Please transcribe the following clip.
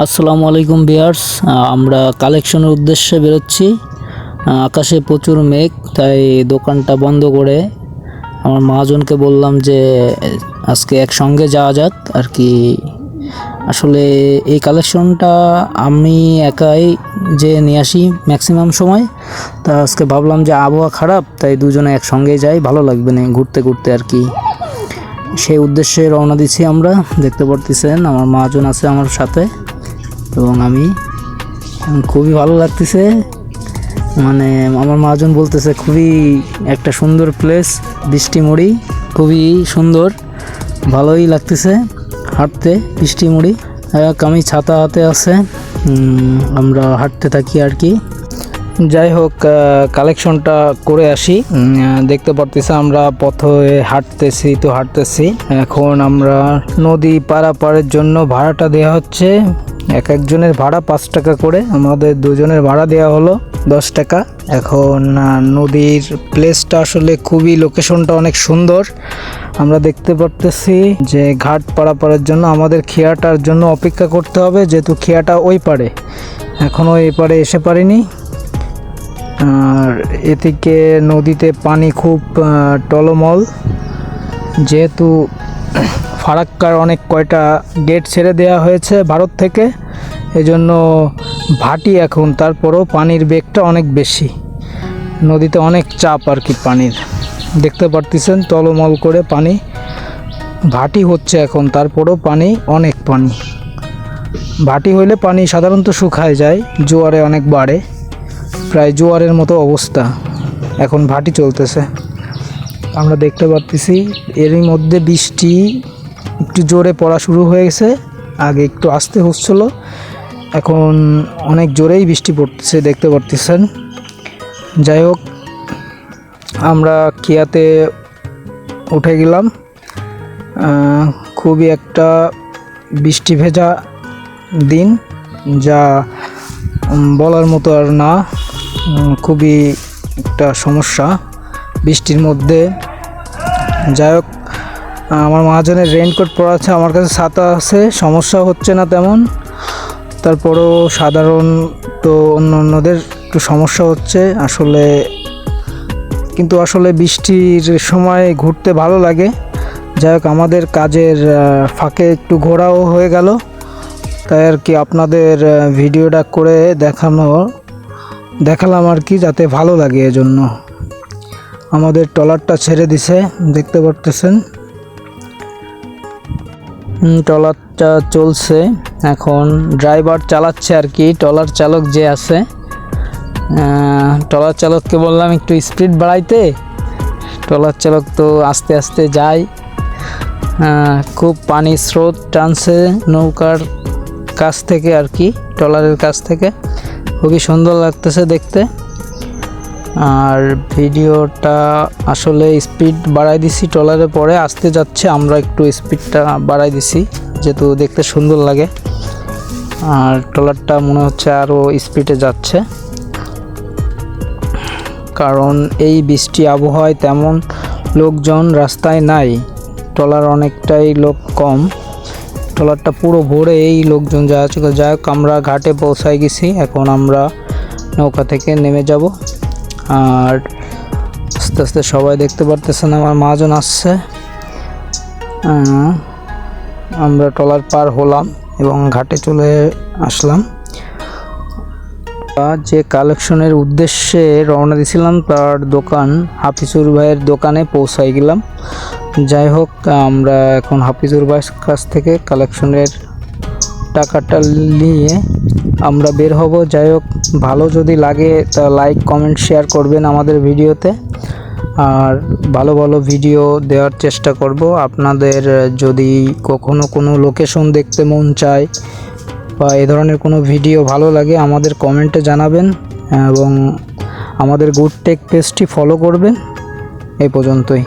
আসসালামু আলাইকুম বিয়ার্স আমরা কালেকশনের উদ্দেশ্যে বেরোচ্ছি। আকাশে প্রচুর মেঘ, তাই দোকানটা বন্ধ করে আমার মহাজনকে বললাম যে, আজকে একসঙ্গে যাওয়া যাক আর কি। আসলে এই কালেকশনটা আমি একাই যে নিয়ে আসি ম্যাক্সিমাম সময়, তা আজকে ভাবলাম যে আবহাওয়া খারাপ, তাই দুজনে একসঙ্গে যাই, ভালো লাগবে না ঘুরতে ঘুরতে আর কি। সেই উদ্দেশ্যে রওনা দিচ্ছি আমরা, দেখতে পারতেছেন আমার মহাজন আছে আমার সাথে। এবং আমি খুবই ভালো লাগতেছে। মানে আমার মাজন বলতেছে, খুবই একটা সুন্দর প্লেস বৃষ্টিমুড়ি, খুবই সুন্দর, ভালোই লাগতেছে হাঁটতে, বৃষ্টিমুড়ি। এক আমি ছাতা হাতে আছে আমরা হাঁটতে থাকি আর কি। যাই হোক কালেকশনটা করে আসি। দেখতে পারতেছি আমরা পথে হাঁটতেছি, তো হাঁটতেছি। এখন আমরা নদী পারাপারের জন্য ভাড়াটা দেওয়া হচ্ছে। এক একজনের ভাড়া পাঁচ টাকা করে, আমাদের দুজনের ভাড়া দেওয়া হলো দশ টাকা। এখন নদীর প্লেসটা আসলে খুবই লোকেশনটা অনেক সুন্দর। আমরা দেখতে পারতেছি যে ঘাট পারাপারের জন্য আমাদের খেয়াটার জন্য অপেক্ষা করতে হবে, যেহেতু খেয়াটা ওই পারে। এখনও এই পারে এসে পারিনি। আর এদিকে নদীতে পানি খুব টলমল। যেহেতু ফারাক্কার অনেক কয়টা গেট ছেড়ে দেওয়া হয়েছে ভারত থেকে, এজন্য ভাটি এখন, তারপরও পানির বেগটা অনেক বেশি। নদীতে অনেক চাপ আর কি পানির। দেখতে পারতেছেন টলমল করে পানি, ভাটি হচ্ছে এখন, তারপরও পানি, অনেক পানি। ভাটি হইলে পানি সাধারণত শুকায় যায়, জোয়ারে অনেক বাড়ে। প্রায় জোয়ারের মতো অবস্থা। এখন ভাটি চলতেছে। আমরা দেখতে পারতেছি, এরই মধ্যে বৃষ্টি একটু জোরে পড়া শুরু হয়ে গেছে। আগে একটু আস্তে হচ্ছিল। এখন অনেক জোরেই বৃষ্টি পড়তেছে, দেখতে পারতেছেন। যাই হোক, আমরা কিয়াতে উঠে গেলাম। খুবই একটা বৃষ্টি ভেজা দিন, যা বলার মতো আর না। খুবই একটা সমস্যা। বৃষ্টির মধ্যে। যাই হোক, আমার মহাজনের রেইনকোট পরা আছে, আমার কাছে ছাতা আছে, সমস্যা হচ্ছে না তেমন। তারপরেও সাধারণ তো অন্য অন্যদের একটু সমস্যা হচ্ছে। আসলে কিন্তু আসলে বৃষ্টির সময় ঘুরতে ভালো লাগে। যাই হোক, আমাদের কাজের ফাঁকে একটু ঘোরাও হয়ে গেল। তাই আর কি আপনাদের ভিডিওটা করে দেখানো দেখালাম আর কি যাতে ভালো লাগে এজন্য। আমাদের ট্রলারটা ছেড়ে দিছে, দেখতে পারতেছেন? ট্রলারটা চলছে। এখন ড্রাইভার চালাচ্ছে আর কি, ট্রলার চালক যে আছে। ট্রলার চালককে বললাম একটু স্পিড বাড়াইতে। ট্রলার চালক তো আস্তে আস্তে যায়। খুব পানি স্রোত টানছে নৌকার কাছ থেকে আর কি, ট্রলারের কাছ থেকে। খুবই সুন্দর লাগতেছে দেখতে। আর ভিডিওটা আসলে স্পিড বাড়াই দিছি, ট্রলারে পরে আসতে যাচ্ছে, আমরা একটু স্পিডটা বাড়াই দিছি, যেহেতু দেখতে সুন্দর লাগে। আর ট্রলারটা মনে হচ্ছে আরও স্পিডে যাচ্ছে। কারণ এই বৃষ্টি আবহাওয়ায় তেমন লোকজন রাস্তায় নাই, ট্রলার অনেকটাই লোক কম। ট্রলারটা পুরো ভরে এই লোকজন যা আছে, যাই হোক, আমরা ঘাটে পৌঁছায় গেছি। এখন আমরা নৌকা থেকে নেমে যাব। আর আস্তে আস্তে সবাই দেখতে পারতেছেন, আমার মাজন আসছে। আমরা ট্রলার পার হলাম এবং ঘাটে চলে আসলাম। যে কালেকশনের উদ্দেশ্যে রওনা দিয়েছিলাম তার দোকান হাফিজুর ভাইয়ের দোকানে পৌঁছাই গেলাম। যাই হোক, আমরা এখন হাফিজুর ভাইয়ের কাছ থেকে কালেকশনের টাকাটা নিয়ে আমরা বের হব। যাই হোক, ভালো যদি লাগে তা লাইক, কমেন্ট, শেয়ার করবেন আমাদের ভিডিওতে। আর ভালো ভালো ভিডিও দেওয়ার চেষ্টা করব। আপনাদের যদি কখনো কোনো লোকেশন দেখতে মন চায় বা এ ধরনের কোনো ভিডিও ভালো লাগে আমাদের কমেন্টে জানাবেন, এবং আমাদের গুড টেক পেজটি ফলো করবেন এই পর্যন্তই।